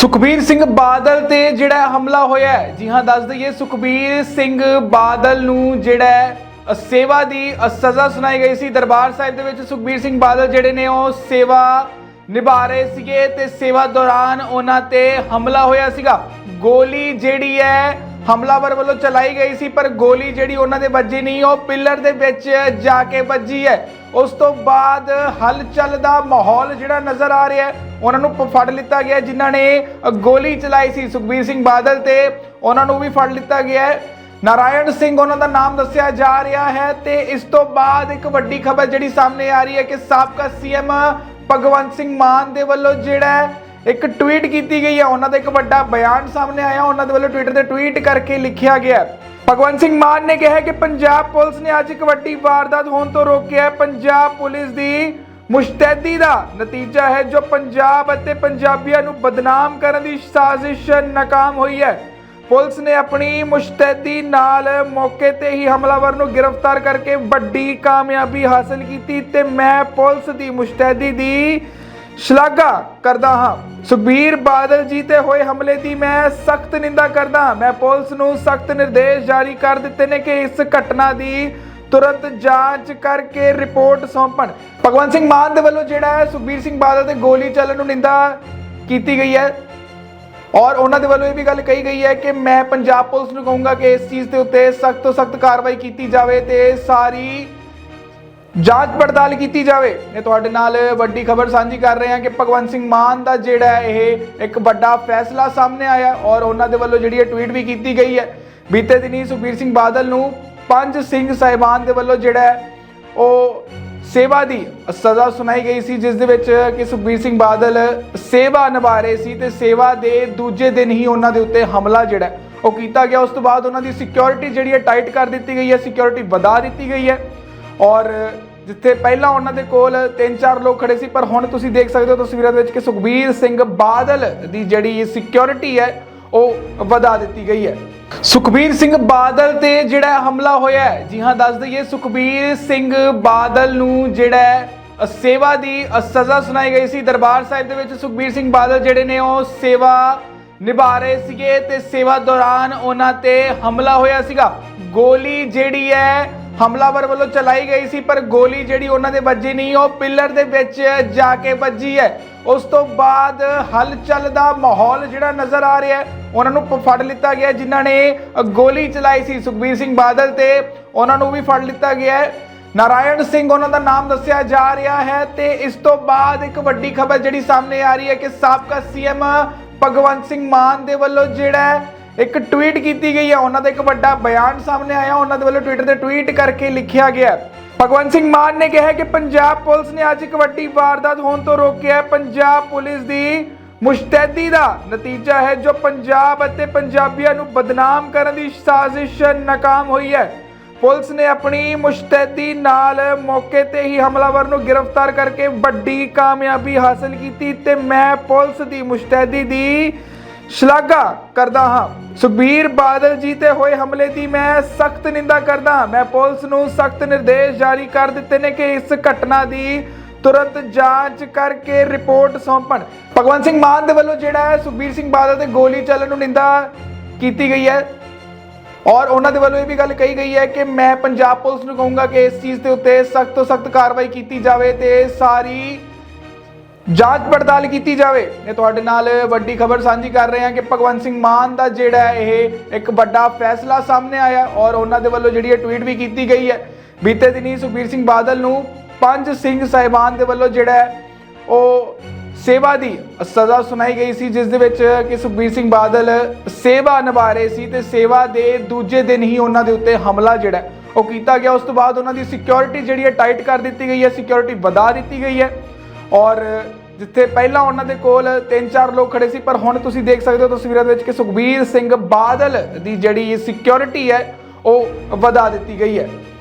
ਸੁਖਬੀਰ ਸਿੰਘ ਬਾਦਲ ਤੇ ਜਿਹੜਾ ਹਮਲਾ ਹੋਇਆ ਹੈ, ਜੀ ਹਾਂ, ਦੱਸ ਦਈਏ, ਸੁਖਬੀਰ ਸਿੰਘ ਬਾਦਲ ਨੂੰ ਜਿਹੜਾ ਸੇਵਾ ਦੀ ਸਜ਼ਾ ਸੁਣਾਈ ਗਈ ਸੀ। ਦਰਬਾਰ ਸਾਹਿਬ ਦੇ ਵਿੱਚ ਸੁਖਬੀਰ ਸਿੰਘ ਬਾਦਲ ਜਿਹੜੇ ਨੇ, ਉਹ ਸੇਵਾ ਨਿਭਾ ਰਹੇ ਸੀਗੇ ਤੇ ਸੇਵਾ ਦੌਰਾਨ ਉਹਨਾਂ ਤੇ ਹਮਲਾ ਹੋਇਆ ਸੀਗਾ। ਗੋਲੀ ਜਿਹੜੀ ਹੈ ਹਮਲਾਵਰ ਵੱਲੋਂ ਚਲਾਈ ਗਈ ਸੀ, ਪਰ ਗੋਲੀ ਜਿਹੜੀ ਉਹਨਾਂ ਦੇ ਵੱਜੀ ਨਹੀਂ, ਉਹ ਪਿੱਲਰ ਦੇ ਵਿੱਚ ਜਾ ਕੇ ਵੱਜੀ ਹੈ। ਉਸ ਤੋਂ ਬਾਅਦ ਹਲਚਲ ਦਾ ਮਾਹੌਲ ਜਿਹੜਾ ਨਜ਼ਰ ਆ ਰਿਹਾ ਹੈ, ਉਹਨਾਂ ਨੂੰ ਫੜ ਲਿੱਤਾ ਗਿਆ ਜਿਨ੍ਹਾਂ ਨੇ ਗੋਲੀ ਚਲਾਈ ਸੀ। ਸੁਖਬੀਰ ਸਿੰਘ ਬਾਦਲ ਤੇ ਉਹਨਾਂ ਨੂੰ ਵੀ ਫੜ ਲਿੱਤਾ ਗਿਆ ਹੈ। ਨਾਰਾਇਣ ਸਿੰਘ ਉਹਨਾਂ ਦਾ ਨਾਮ ਦੱਸਿਆ ਜਾ ਰਿਹਾ ਹੈ ਤੇ ਇਸ ਤੋਂ ਬਾਅਦ ਇੱਕ ਵੱਡੀ ਖਬਰ ਜਿਹੜੀ ਸਾਹਮਣੇ ਆ ਰਹੀ ਹੈ ਕਿ ਸਾਬਕਾ ਸੀਐਮ ਭਗਵੰਤ ਸਿੰਘ ਮਾਨ ਦੇ ਵੱਲੋਂ ਜਿਹੜਾ ਇੱਕ ਟਵੀਟ ਕੀਤੀ ਗਈ ਹੈ ਉਹਨਾਂ ਦਾ ਇੱਕ ਵੱਡਾ ਬਿਆਨ ਸਾਹਮਣੇ ਆਇਆ, ਉਹਨਾਂ ਦੇ ਵੱਲੋਂ ਟਵਿੱਟਰ ਤੇ ਟਵੀਟ ਕਰਕੇ ਲਿਖਿਆ ਗਿਆ ਭਗਵੰਤ ਸਿੰਘ ਮਾਨ ਨੇ ਕਿਹਾ ਕਿ ਪੰਜਾਬ ਪੁਲਿਸ ਨੇ ਅੱਜ ਇੱਕ ਵੱਡੀ ਵਾਰਦਾਤ ਹੋਣ ਤੋਂ ਰੋਕਿਆ ਹੈ। ਪੰਜਾਬ ਪੁਲਿਸ ਦੀ ਮੁਸ਼ਤੈਦੀ ਦਾ ਨਤੀਜਾ ਹੈ, ਜੋ ਪੰਜਾਬ ਅਤੇ ਪੰਜਾਬੀਆਂ ਨੂੰ ਬਦਨਾਮ ਕਰਨ ਦੀ ਸਾਜ਼ਿਸ਼ ਨਾਕਾਮ ਹੋਈ ਹੈ। ਪੁਲਿਸ ਨੇ ਆਪਣੀ ਮੁਸ਼ਤੈਦੀ ਨਾਲ ਮੌਕੇ ਤੇ ਹੀ ਹਮਲਾਵਰ ਨੂੰ ਗ੍ਰਿਫਤਾਰ ਕਰਕੇ ਵੱਡੀ ਕਾਮਯਾਬੀ ਹਾਸਲ ਕੀਤੀ ਤੇ ਮੈਂ ਪੁਲਿਸ ਦੀ ਮੁਸ਼ਤੈਦੀ ਦੀ ਸ਼ਲਾਘਾ ਕਰਦਾ ਹਾਂ। ਸੁਖਬੀਰ ਬਾਦਲ ਜੀ ਤੇ ਹੋਏ ਹਮਲੇ ਦੀ ਮੈਂ ਸਖਤ ਨਿੰਦਾ ਕਰਦਾ ਹਾਂ। ਮੈਂ ਪੁਲਿਸ ਨੂੰ ਸਖਤ ਨਿਰਦੇਸ਼ ਜਾਰੀ ਕਰ ਦਿੱਤੇ ਨੇ ਕਿ ਇਸ ਘਟਨਾ ਦੀ ਤੁਰੰਤ ਜਾਂਚ ਕਰਕੇ ਰਿਪੋਰਟ ਸੌਂਪਣ। ਭਗਵੰਤ ਸਿੰਘ ਮਾਨ ਦੇ ਵੱਲੋਂ ਜਿਹੜਾ ਹੈ ਸੁਖਬੀਰ ਸਿੰਘ ਬਾਦਲ ਤੇ ਗੋਲੀ ਚੱਲਣ ਨੂੰ ਨਿੰਦਾ ਕੀਤੀ ਗਈ ਹੈ। ਔਰ ਉਹਨਾਂ ਦੇ ਵੱਲੋਂ ਇਹ ਵੀ ਗੱਲ ਕਹੀ ਗਈ ਹੈ ਕਿ ਮੈਂ ਪੰਜਾਬ ਪੁਲਿਸ ਨੂੰ ਕਹੂੰਗਾ ਕਿ ਇਸ ਚੀਜ਼ ਦੇ ਉੱਤੇ ਸਖਤ ਤੋਂ ਸਖਤ ਕਾਰਵਾਈ ਕੀਤੀ ਜਾਵੇ ਤੇ ਸਾਰੀ ਜਾਂਚ ਪੜਤਾਲ ਕੀਤੀ ਜਾਵੇ। ਇਹ ਤੁਹਾਡੇ ਨਾਲ ਵੱਡੀ ਖਬਰ ਸਾਂਝੀ ਕਰ ਰਹੇ ਹਾਂ ਕਿ ਭਗਵੰਤ ਸਿੰਘ ਮਾਨ ਦਾ ਜਿਹੜਾ ਇਹ ਇੱਕ ਵੱਡਾ ਫੈਸਲਾ ਸਾਹਮਣੇ ਆਇਆ ਔਰ ਉਹਨਾਂ ਦੇ ਵੱਲੋਂ ਜਿਹੜੀ ਇਹ ਟਵੀਟ ਵੀ ਕੀਤੀ ਗਈ ਹੈ। ਬੀਤੇ ਦਿਨੀ ਸੁਖਬੀਰ ਸਿੰਘ ਬਾਦਲ ਨੂੰ ਪੰਜ ਸਿੰਘ ਸਾਹਿਬਾਨ ਦੇ ਵੱਲੋਂ ਜਿਹੜਾ ਉਹ ਸੇਵਾ ਦੀ ਸਜ਼ਾ ਸੁਣਾਈ ਗਈ ਸੀ, ਜਿਸ ਦੇ ਵਿੱਚ ਕਿ ਸੁਖਬੀਰ ਸਿੰਘ ਬਾਦਲ ਸੇਵਾ ਨਿਭਾ ਰਹੇ ਸੀ ਤੇ ਸੇਵਾ ਦੇ ਦੂਜੇ ਦਿਨ ਹੀ ਉਹਨਾਂ ਦੇ ਉੱਤੇ ਹਮਲਾ ਜਿਹੜਾ ਉਹ ਕੀਤਾ ਗਿਆ। ਉਸ ਤੋਂ ਬਾਅਦ ਉਹਨਾਂ ਦੀ ਸਿਕਿਉਰਿਟੀ ਜਿਹੜੀ ਹੈ ਟਾਈਟ ਕਰ ਦਿੱਤੀ ਗਈ ਹੈ ਸਿਕਿਉਰਿਟੀ ਵਧਾ ਦਿੱਤੀ ਗਈ ਹੈ। ਔਰ ਜਿੱਥੇ ਪਹਿਲਾਂ ਉਹਨਾਂ ਦੇ ਕੋਲ 3-4 ਲੋਕ ਖੜੇ ਸੀ, ਪਰ ਹੁਣ ਤੁਸੀਂ ਦੇਖ ਸਕਦੇ ਹੋ ਤਸਵੀਰਾਂ ਦੇ ਵਿੱਚ ਕਿ ਸੁਖਬੀਰ ਸਿੰਘ ਬਾਦਲ ਦੀ ਜਿਹੜੀ ਸਿਕਿਉਰਿਟੀ ਹੈ, ਉਹ ਵਧਾ ਦਿੱਤੀ ਗਈ ਹੈ। ਸੁਖਬੀਰ ਸਿੰਘ ਬਾਦਲ ਤੇ ਜਿਹੜਾ ਹਮਲਾ ਹੋਇਆ ਹੈ, ਜੀ ਹਾਂ, ਦੱਸ ਦਈਏ, ਸੁਖਬੀਰ ਸਿੰਘ ਬਾਦਲ ਨੂੰ ਜਿਹੜਾ ਸੇਵਾ ਦੀ ਸਜ਼ਾ ਸੁਣਾਈ ਗਈ ਸੀ। ਦਰਬਾਰ ਸਾਹਿਬ ਦੇ ਵਿੱਚ ਸੁਖਬੀਰ ਸਿੰਘ ਬਾਦਲ ਜਿਹੜੇ ਨੇ, ਉਹ ਸੇਵਾ ਨਿਭਾ ਰਹੇ ਸੀਗੇ ਤੇ ਸੇਵਾ ਦੌਰਾਨ ਉਹਨਾਂ ਤੇ ਹਮਲਾ ਹੋਇਆ ਸੀਗਾ। ਗੋਲੀ ਜਿਹੜੀ ਹੈ ਹਮਲਾਵਰ ਵੱਲੋਂ ਚਲਾਈ ਗਈ ਸੀ, ਪਰ ਗੋਲੀ ਜਿਹੜੀ ਉਹਨਾਂ ਦੇ ਵੱਜੀ ਨਹੀਂ, ਉਹ ਪਿੱਲਰ ਦੇ ਵਿੱਚ ਜਾ ਕੇ ਵੱਜੀ ਹੈ। ਉਸ ਤੋਂ ਬਾਅਦ ਹਲਚਲ ਦਾ ਮਾਹੌਲ ਜਿਹੜਾ ਨਜ਼ਰ ਆ ਰਿਹਾ ਹੈ, ਉਹਨਾਂ ਨੂੰ ਫੜ ਲਿੱਤਾ ਗਿਆ ਜਿਨ੍ਹਾਂ ਨੇ ਗੋਲੀ ਚਲਾਈ ਸੀ। ਸੁਖਬੀਰ ਸਿੰਘ ਬਾਦਲ ਤੇ ਉਹਨਾਂ ਨੂੰ ਵੀ ਫੜ ਲਿੱਤਾ ਗਿਆ ਹੈ। ਨਾਰਾਇਣ ਸਿੰਘ ਉਹਨਾਂ ਦਾ ਨਾਮ ਦੱਸਿਆ ਜਾ ਰਿਹਾ ਹੈ ਤੇ ਇਸ ਤੋਂ ਬਾਅਦ ਇੱਕ ਵੱਡੀ ਖਬਰ ਜਿਹੜੀ ਸਾਹਮਣੇ ਆ ਰਹੀ ਹੈ ਕਿ ਸਾਬਕਾ ਸੀਐਮ ਭਗਵੰਤ ਸਿੰਘ ਮਾਨ ਦੇ ਵੱਲੋਂ ਜਿਹੜਾ ਇੱਕ ਟਵੀਟ ਕੀਤੀ ਗਈ ਹੈ ਉਹਨਾਂ ਦਾ ਇੱਕ ਵੱਡਾ ਬਿਆਨ ਸਾਹਮਣੇ ਆਇਆ, ਉਹਨਾਂ ਦੇ ਵੱਲੋਂ ਟਵਿੱਟਰ ਤੇ ਟਵੀਟ ਕਰਕੇ ਲਿਖਿਆ ਗਿਆ ਭਗਵੰਤ ਸਿੰਘ ਮਾਨ ਨੇ ਕਿਹਾ ਕਿ ਪੰਜਾਬ ਪੁਲਿਸ ਨੇ ਅੱਜ ਇੱਕ ਵੱਡੀ ਵਾਰਦਾਤ ਹੋਣ ਤੋਂ ਰੋਕਿਆ ਹੈ। ਪੰਜਾਬ ਪੁਲਿਸ ਦੀ ਮੁਸ਼ਤੈਦੀ ਦਾ ਨਤੀਜਾ ਹੈ, ਜੋ ਪੰਜਾਬ ਅਤੇ ਪੰਜਾਬੀਆਂ ਨੂੰ ਬਦਨਾਮ ਕਰਨ ਦੀ ਸਾਜ਼ਿਸ਼ ਨਾਕਾਮ ਹੋਈ ਹੈ। ਪੁਲਿਸ ਨੇ ਆਪਣੀ ਮੁਸ਼ਤੈਦੀ ਨਾਲ ਮੌਕੇ ਤੇ ਹੀ ਹਮਲਾਵਰ ਨੂੰ ਗ੍ਰਿਫਤਾਰ ਕਰਕੇ ਵੱਡੀ ਕਾਮਯਾਬੀ ਹਾਸਲ ਕੀਤੀ ਤੇ ਮੈਂ ਪੁਲਿਸ ਦੀ ਮੁਸ਼ਤੈਦੀ ਦੀ ਸ਼ਲਾਘਾ ਕਰਦਾ ਹਾਂ। ਸੁਖਬੀਰ ਬਾਦਲ ਜੀ ਤੇ ਹੋਏ ਹਮਲੇ ਦੀ ਮੈਂ ਸਖਤ ਨਿੰਦਾ ਕਰਦਾ ਹਾਂ। ਮੈਂ ਪੁਲਿਸ ਨੂੰ ਸਖਤ ਨਿਰਦੇਸ਼ ਜਾਰੀ ਕਰ ਦਿੱਤੇ ਨੇ ਕਿ ਇਸ ਘਟਨਾ ਦੀ ਤੁਰੰਤ ਜਾਂਚ ਕਰਕੇ ਰਿਪੋਰਟ ਸੌਂਪਣ। ਭਗਵੰਤ ਸਿੰਘ ਮਾਨ ਦੇ ਵੱਲੋਂ ਜਿਹੜਾ ਹੈ ਸੁਖਬੀਰ ਸਿੰਘ ਬਾਦਲ ਤੇ ਗੋਲੀ ਚੱਲਣ ਨੂੰ ਨਿੰਦਾ ਕੀਤੀ ਗਈ ਹੈ। ਔਰ ਉਹਨਾਂ ਦੇ ਵੱਲੋਂ ਇਹ ਵੀ ਗੱਲ ਕਹੀ ਗਈ ਹੈ ਕਿ ਮੈਂ ਪੰਜਾਬ ਪੁਲਿਸ ਨੂੰ ਕਹੂੰਗਾ ਕਿ ਇਸ ਚੀਜ਼ ਦੇ ਉੱਤੇ ਸਖਤ ਤੋਂ ਸਖਤ ਕਾਰਵਾਈ ਕੀਤੀ ਜਾਵੇ ਤੇ ਸਾਰੀ ਜਾਂਚ ਪੜਤਾਲ ਕੀਤੀ ਜਾਵੇ। ਇਹ ਤੁਹਾਡੇ ਨਾਲ ਵੱਡੀ ਖਬਰ ਸਾਂਝੀ ਕਰ ਰਹੇ ਹਾਂ ਕਿ ਭਗਵੰਤ ਸਿੰਘ ਮਾਨ ਦਾ ਜਿਹੜਾ ਇਹ ਇੱਕ ਵੱਡਾ ਫੈਸਲਾ ਸਾਹਮਣੇ ਆਇਆ ਔਰ ਉਹਨਾਂ ਦੇ ਵੱਲੋਂ ਜਿਹੜੀ ਇਹ ਟਵੀਟ ਵੀ ਕੀਤੀ ਗਈ ਹੈ। ਬੀਤੇ ਦਿਨੀ ਸੁਖਬੀਰ ਸਿੰਘ ਬਾਦਲ ਨੂੰ ਪੰਜ ਸਿੰਘ ਸਾਹਿਬਾਨ ਦੇ ਵੱਲੋਂ ਜਿਹੜਾ ਉਹ ਸੇਵਾ ਦੀ ਸਜ਼ਾ ਸੁਣਾਈ ਗਈ ਸੀ, ਜਿਸ ਦੇ ਵਿੱਚ ਕਿ ਸੁਖਬੀਰ ਸਿੰਘ ਬਾਦਲ ਸੇਵਾ ਨਿਭਾ ਰਹੇ ਸੀ ਤੇ ਸੇਵਾ ਦੇ ਦੂਜੇ ਦਿਨ ਹੀ ਉਹਨਾਂ ਦੇ ਉੱਤੇ ਹਮਲਾ ਜਿਹੜਾ ਉਹ ਕੀਤਾ ਗਿਆ। ਉਸ ਤੋਂ ਬਾਅਦ ਉਹਨਾਂ ਦੀ ਸਿਕਿਉਰਿਟੀ ਜਿਹੜੀ ਹੈ ਟਾਈਟ ਕਰ ਦਿੱਤੀ ਗਈ ਹੈ ਸਿਕਿਉਰਿਟੀ ਵਧਾ ਦਿੱਤੀ ਗਈ ਹੈ ਔਰ ਜਿੱਥੇ ਪਹਿਲਾਂ ਉਹਨਾਂ ਦੇ ਕੋਲ 3-4 ਲੋਕ ਖੜੇ ਸੀ, ਪਰ ਹੁਣ ਤੁਸੀਂ ਦੇਖ ਸਕਦੇ ਹੋ ਤਸਵੀਰਾਂ ਦੇ ਵਿੱਚ ਕਿ ਸੁਖਬੀਰ ਸਿੰਘ ਬਾਦਲ ਦੀ ਜਿਹੜੀ ਸਿਕਿਉਰਿਟੀ ਹੈ, ਉਹ ਵਧਾ ਦਿੱਤੀ ਗਈ ਹੈ।